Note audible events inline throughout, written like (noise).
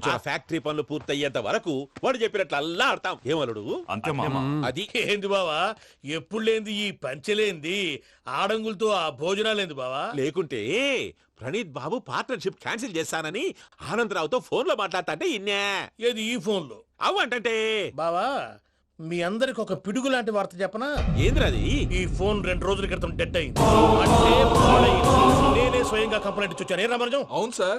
ఆ. ఫ్యాక్టరీ పనులు పూర్తయ్యేంత వరకు వాడు చెప్పినట్లు అల్లా ఆడతాం. ఏమలుడు? అంతే మామ. అది ఏంది బావా? ఎప్పుడు లేంది ఈ పంచలేంది? ఆడంగులతో ఆ భోజనాలేంది బావా? లేకుంటే ప్రణీత్ బాబు పార్ట్నర్షిప్ క్యాన్సిల్ చేస్తానని ఆనందరావుతో ఫోన్లో మాట్లాడతాంటే ఇన్నే. ఏది ఈ ఫోన్లో అవు అంటే బావా మీ అందరికి ఒక పిడుగు లాంటి వార్త చెప్పనా? ఏంద్రది ఈ ఫోన్ రెండు రోజుల క్రితం డెడ్ అయింది. అంటే. నేనే స్వయంగా కంప్లైంట్ ఇచ్చి వచ్చాను. ఏ రామరాజం అవును సార్.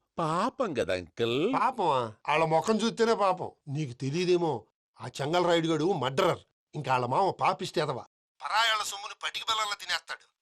పాపం కదా అంకుల్. పాపం వాళ్ళ ముఖం చూస్తేనే పాపం. నీకు తెలియదేమో ఆ చెంగల్ రాయుడు గడు మర్డరర్. ఇంకా వాళ్ళ మామ పాపిస్తేదవా? పరాయాళ్ళ సొమ్ముని పటికి బెల్లంలో తినేస్తాడు.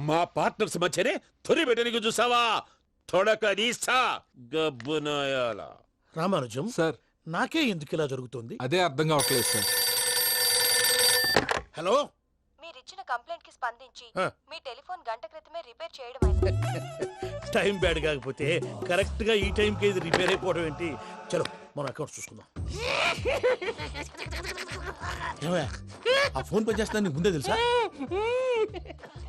మా పార్ట్నర్స్ మధ్యనే తొలి పెట్టడానికి చూసావా? తొడక నీస్తా గబ్బునాయాల. రామానుజం సార్. నాకే ఎందుకు ఇలా జరుగుతుంది? అదే అర్థం కావట్లేదు సార్. హలో? మీరిచ్చిన కంప్లైంట్కి స్పందించి ఆ. మీ టెలిఫోన్ గంట క్రితమే రిపేర్ చేయడమైంది టైం బ్యాడ్ కాకపోతే కరెక్ట్గా ఈ టైం కి ఇది రిపేర్ అయిపోవడం ఏంటి? చలో మన అకౌంట్ చూసుకుందాం. ఏమయ్య, ఆ ఫోన్ పని నీకు ముందే తెలుసా?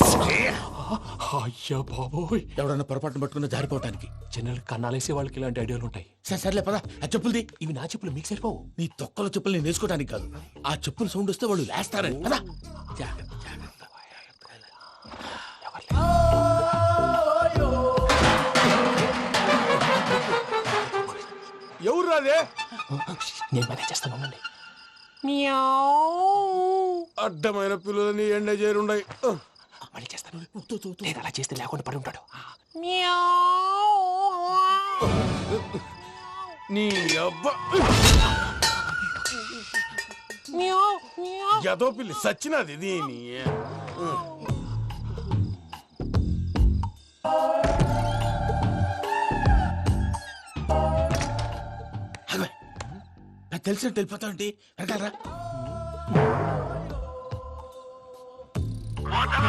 అయ్యా బాబోయ్. ఎవడన్నా పొరపాటున పట్టుకున్న జారిపోవటానికి. జనరల్ కన్నాలేసే వాళ్ళకి ఇలాంటి ఐడియాలు ఉంటాయి. సరే సర్లే పదా. ఆ చెప్పులది. ఇవి నా చెప్పులు మీకు సరిపోవు. నీ తొక్కల చెప్పులు నేను వేసుకోవడానికి కాదు. ఆ చెప్పుల సౌండ్ వస్తే వాళ్ళు లేస్తారని పదా. ఎవరు రాదే నేను మేనేజ్ చేస్తాను ఉండండి అడ్డమైన పిల్లలని ఎండ చేరుండయి. మళ్ళీ చేస్తాను. నేను అలా చేస్తే లేకుండా పడి ఉంటాడు. నీ అబ్బ ఎదో పిల్లి సచ్చినది దీని. నాకు తెలిసినట్టు వెళ్ళిపోతావంటి వెనకాలరా.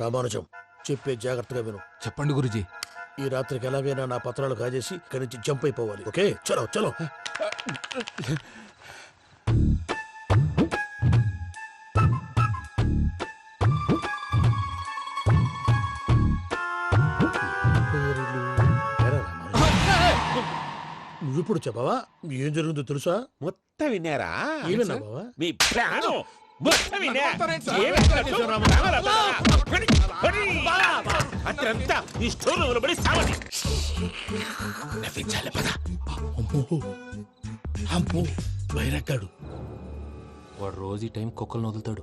రామానుజం చెప్పే జాగ్రత్తగా విను. చెప్పండి గురుజీ. ఈ రాత్రికి ఎలాగైనా నా పత్రాలు కాజేసి ఇక్కడి నుంచి జంప్ అయిపోవాలి. ఓకే? చలో చలో. నువ్విప్పుడు చెప్పవా? ఏం జరిగిందో తెలుసా? మొత్తం విన్నారా? ఏమన్నా బావా మీ ప్రాణం మొత్తం విన్నా. అత్రంతా ఈ స్టోర్ రూమ్లో పడి సావని. నవ్వించాలి పద. అమ్మో. అమ్మో. బైరక్కాడు. వాడు రోజు ఈ టైం కుక్కలను వదులుతాడు.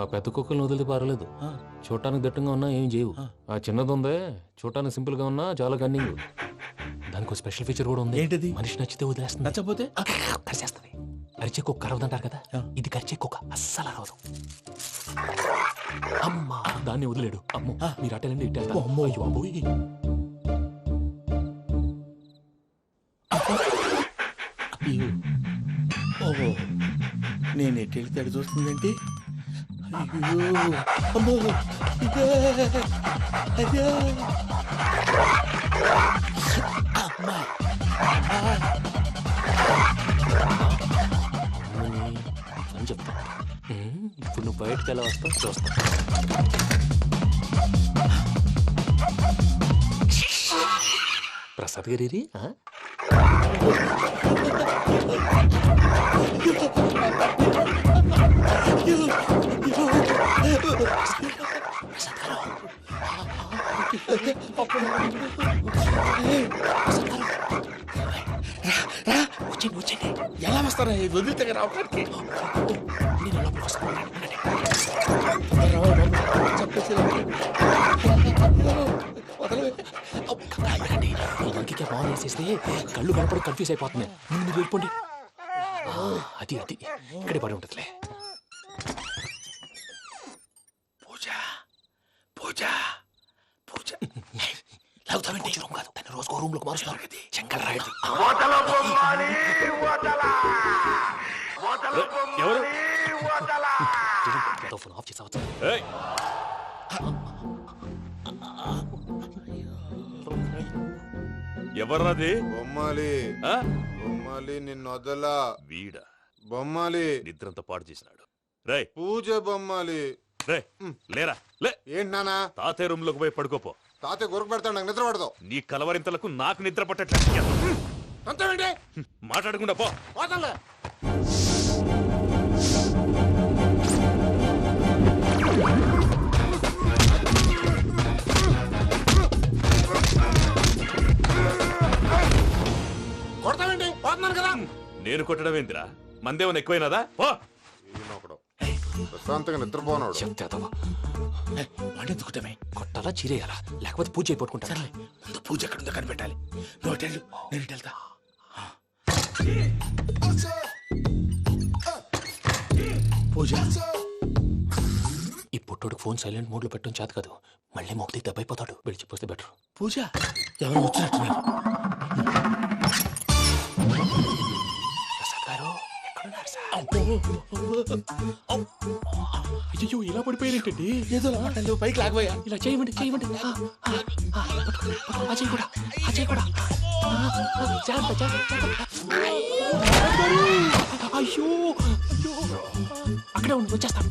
ఆ పెద్ద కుక్కలను వదిలితే పర్లేదు చూడటానికి దట్టంగా ఉన్నా ఏం చేయవు. ఆ. చిన్నది ఉందే చూడటానికి సింపుల్గా ఉన్నా చాలా కన్నింగ్ దానికి ఒక స్పెషల్ ఫీచర్ కూడా ఉంది. ఏంటిది? మనిషి నచ్చితే వదిలేస్తుంది. నచ్చపోతే కరిచేస్తుంది. అరిచే కుక్క అరవదు అంటారు కదా ఇది కరిచే కుక్క అస్సలు అరవదు. అమ్మా దాన్ని వదిలేడు. అమ్మో మీరు అటెండి ఇటు వెళ్తారు. అమ్మో. అయ్యో అబ్బోయ్. ఓహో. నేను ఎటు వెళ్తే అటు చూస్తుందంటే? అయ్యో. అమ్మో. ఇదే. అదే అమ్మా అమ్మని అని చెప్తా ఉమ్, ఇప్పుడు నువ్వు బయటకు ఎలా వస్తావు చూస్తా ప్రసాద్ గారి ఎలా వస్తారా వదిలితే రావడానికి బాగా వేసేస్తే కళ్ళు కనపడి కన్ఫ్యూజ్ అయిపోతున్నాయి ముందు మీరు వెళ్ళిపోండి అది అది ఇక్కడే పడి ఉంటుందిలే పూజ పూజ పూజ (laughs) లాగుతామంటే కాదు. రోజుకో రూమ్లోకి రాయడు. ఎవరు? ఫోన్ ఆఫ్ చేసావచ్చు ఎవర్రాది? బొమ్మాలి. ఆ? బొమ్మాలి నిన్ను వదలా. వీడా? బొమ్మాలి. నిద్రంతా పాడు చేసినాడు. రే పూజ బొమ్మాలి. రే లేరా? లే. ఏంటి నానా తాతయ్య రూమ్లోకి పోయి పడుకోపో. తాతయ్య గురకు పెడతాడు నాకు నిద్ర పడతావు నీ కలవరింతలకు నాకు నిద్ర పట్టట్లేదు అంతేంటి మాట్లాడకుండా పో. పోతాలే కొడతావేంటి? పోతున్నాను కదా. నేను కొట్టడం ఏంటిరా మందేమన్నా ఎక్కువైనదా? పో. ప్రశాంతంగా నిద్రపోనాడు. చెప్తే అదవా వాడెందుకుంటామే కొట్టాలా చీరేయాలా? లేకపోతే పూజ అయిపోట్టుకుంటా ముందు పూజ ఎక్కడుందో కనిపెట్టాలి. నువ్వు నేను ఇటు వెళ్తా. పూజ. ఈ పుట్టోడు ఫోన్ సైలెంట్ మోడ్లో పెట్టడం చేత కాదు. మళ్ళీ మొక్కి దెబ్బైపోతాడు. విడిచిపోతే బెటర్. పూజ ఎవరు వచ్చినట్టున్నారు. అయ్యో ఇలా పడిపోయారేంటండి ఏదో పైకి లాగబోయా ఇలా చేయమండి చేయమండి చేయి కూడా చేయి కూడా జాగ్రత్త, జాగ్రత్త. అయ్యో అక్కడే ఉండి వచ్చేస్తాను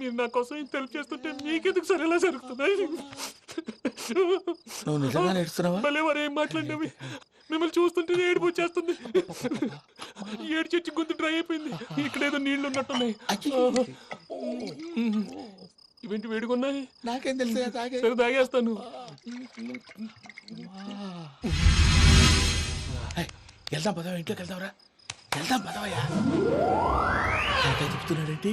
మీరు నా కోసం ఇంత హెల్ప్ చేస్తుంటే మీకెందుకు సరే? ఎలా జరుగుతున్నాయి? నువ్వు నిజంగా నేర్చుతున్నావా భలే వారు ఏం మాట్లాడినవి? మిమ్మల్ని చూస్తుంటే ఏడుపు వచ్చేస్తుంది. ఏడు చెట్టు గొంతు డ్రై అయిపోయింది. ఇక్కడ ఏదో నీళ్ళు ఉన్నట్టున్నాయి. ఇవేంటి వేడుకున్నాయి నాకేం తెలుసు సరే తాగేస్తాను. వెళ్దాం పదవా ఇంట్లోకి వెళ్దాంరా. వెళ్దాం పదవయ్యా చెప్తున్నాడేంటి?